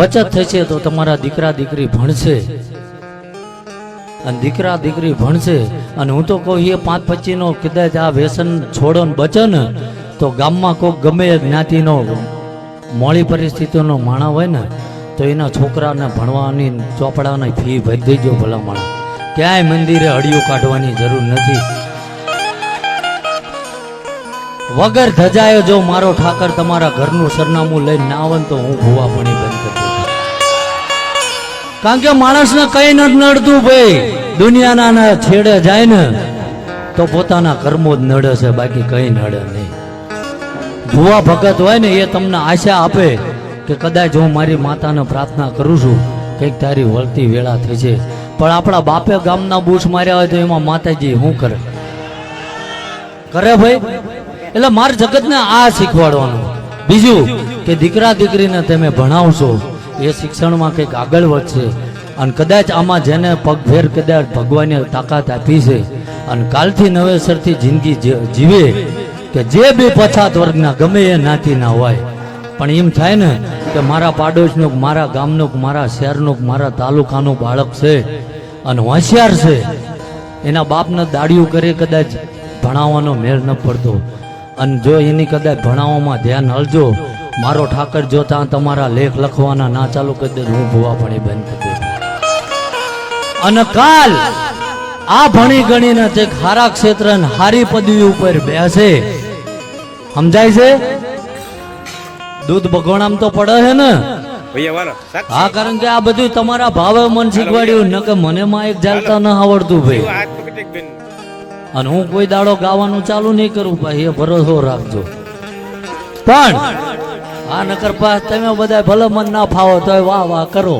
બચત થશે તો તમારા દીકરા દીકરી ભણશે. અને દીકરા દીકરી ભણશે. અને હું તો કહું, એ પાંચ પચીનો કદાચ આ વ્યસન છોડો ને બચે તો ગામમાં કોઈક ગમે જ્ઞાતિનો મોડી પરિસ્થિતિનો માણા હોય ને, તો એના છોકરાને ભણવાની ચોપડાની ફી ભરી દેજો ભલા માણા ક્યાંય મંદિરે હળિયું કાઢવાની જરૂર નથી. વગર ધજાયો જો મારો ઠાકર તમારા ઘરનું સરનામું લઈને ના આવે તો હું ભૂવા ભણી બંધ કરી. કારણ કે માણસને કઈ નથી નડતું ભાઈ. દુનિયાના છેડે જાય ને તો પોતાના કર્મો જ નડે છે, બાકી કઈ નડે નહીં. ભુવા ભગત હોય ને, એ તમને આશા આપે કે કદાચ હું મારી માતાને પ્રાર્થના કરું છું, કંઈક તારી વળતી વેળા થશે પણ આપણા બાપે ગામના બૂસ માર્યા હોય તો એમાં માતાજી શું કરે? કરે ભાઈ? એટલે માર જગતને આ શીખવાડવાનું. બીજું કે દીકરા દીકરીને તમે ભણાવશો એ શિક્ષણમાં કંઈક આગળ વધશે. અને કદાચ આમાં જેને પગભેર કદાચ ભગવાને તાકાત આપી છે, અને કાલથી નવેસરથી જિંદગી જીવે, કે જે બી પછાત વર્ગના ગમે એ નાતીના હોય. પણ એમ થાય ને કે મારા પાડોશનો મારા ગામનું મારા શહેરનું મારા તાલુકાનું બાળક છે, અને હોશિયાર છે, એના બાપને દાડિયું કરી કદાચ ભણાવવાનો મેળ ન પડતો. અને જો એની કદાચ ભણાવવામાં ધ્યાન હલજો મારો ઠાકર જો ત્યાં તમારા લેખ લખવાના ના ચાલુ કરી દે હું ભૂવા ભણી બંધ કરી અને કાલ આ ભણી ગણીને તે ખારા ક્ષેત્ર હારી પદવી ઉપર બેસે. સમજાય છે? દૂધ ભગવાન તો પડે છે ને? હા કારણ કે આ બધું તમારા ભાવે મન શીખવાડ્યું ન કે મને માં એક ચાલતા ન આવડતું ભાઈ. અને હું કોઈ દાડો ગાવાનું ચાલુ નહીં કરું ભાઈ એ ભરોસો રાખજો. પણ આ નકર પાસ તમે બધા ભલે મન ના ફાવો તો વાહ વાહ કરો.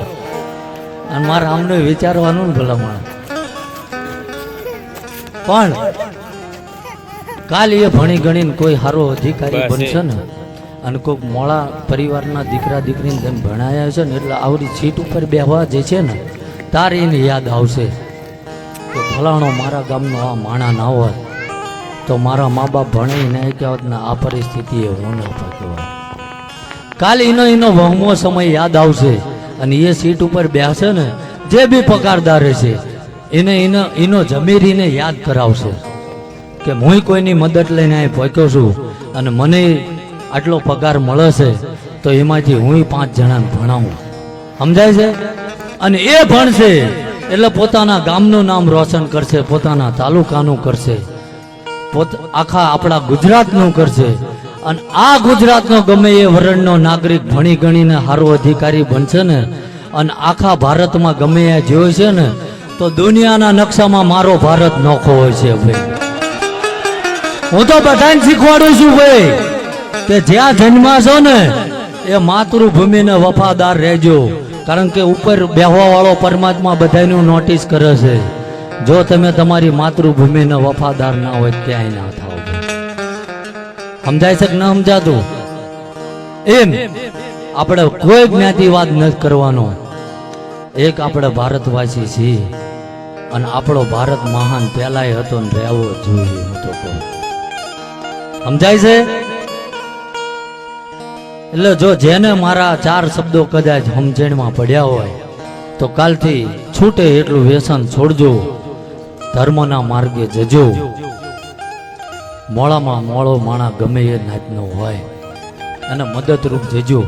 અને મારે આમને વિચારવાનું ને ભલામણ પણ કાલ એ ભણી ગણીને કોઈ સારો અધિકારી બનશે ને અને કોઈક મોળા પરિવારના દીકરા દીકરીને તેમ ભણાયા છે ને એટલે આવડી સીટ ઉપર બેહવા જે છે ને તારે એને યાદ આવશે કે ભલાણો મારા ગામનો આ માણા ના હોત તો મારા મા બાપ ભણી નહીં કહેવત ને આ પરિસ્થિતિએ હું ન પકવા કાલે એનો એનો વહમો સમય યાદ આવશે અને એ સીટ ઉપર બેસે ને, જે બી પગારદાર છે એને એનો એનો જમીરીને યાદ કરાવશે કે હું કોઈની મદદ લઈને અહીં પહોંચ્યો છું અને મને આટલો પગાર મળે છે તો એમાંથી હું પાંચ જણાને ભણાવું. સમજાય છે? અને એ ભણશે એટલે પોતાના ગામનું નામ રોશન કરશે, પોતાના તાલુકાનું કરશે, પોત, આખા આપણા ગુજરાતનું કરશે અને આ ગુજરાતનો ગમે એ વર્ણનો નાગરિક ભણી ગણીને સારો અધિકારી બનશે ને, અને આખા ભારતમાં ગમે એ જોયો છે ને, તો દુનિયાના નકશામાં મારો ભારત નોખો હોય છે ભાઈ. હું તો બધાને શીખવાડું છું ભાઈ કે જ્યાં જન્મા છો ને, એ માતૃભૂમિને વફાદાર રહેજો. કારણ કે ઉપર બેહવાવાળો પરમાત્મા બધાનું નોટિસ કરે છે. જો તમે તમારી માતૃભૂમિને વફાદાર ના હોય, ત્યાંય ના થાવ સમજાય છે કે ન સમજાતું? એમ. આપણે કોઈ જ્ઞાતિવાદ ન કરવાનો. એક આપણે ભારતવાસી છીએ. અને આપણો ભારત મહાન પહેલાય હતો ને રહેવો જોઈએ સમજાય છે? એટલે જો જેને મારા ચાર શબ્દો કદાચ સમજણમાં પડ્યા હોય, તો કાલથી છૂટે એટલું વ્યસન છોડજો. ધર્મના માર્ગે જજો. મોળામાં મોળો માણા ગમે એ નાતનો હોય. અને મદદરૂપ જજો,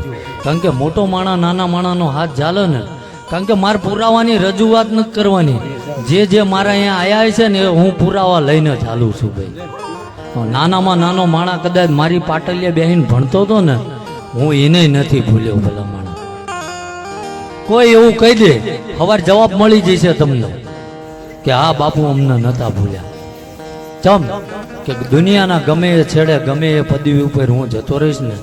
કારણ કે મોટો માણા નાના માણાનો હાથ ચાલે ને, કારણ કે મારે પુરાવાની રજૂઆત નથી કરવાની. જે જે મારા અહીંયા આયા છે ને હું પુરાવા લઈને ચાલું છું ભાઈ. નાનામાં નાનો માણા કદાચ મારી પાટલીએ બેહીને ભણતો હતો ને, હું એને નથી ભૂલ્યો ભલા માણા. કોઈ એવું કહી દે, હવાર જવાબ મળી જશે તમને, કે હા બાપુ અમને નતા ભૂલ્યા. ચમ કે દુનિયાના ગમે એ છેડે, ગમે એ પદવી ઉપર હું જતો રહીશ ને,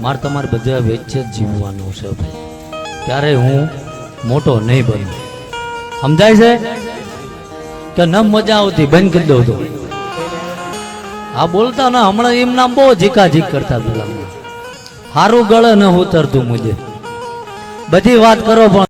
મારે તમારે બધા વેચે જ જીવવાનું છે ભાઈ. ત્યારે હું મોટો નહીં બનું. સમજાય છે? કે ન મજા આવતી, બંધ કરી દઉં તો. આ બોલતા ને, હમણાં એમ નામ બહુ ઝીકાઝીક કરતા પેલા. સારું ગળે ન ઉતરતું મુજે. બધી વાત કરો પણ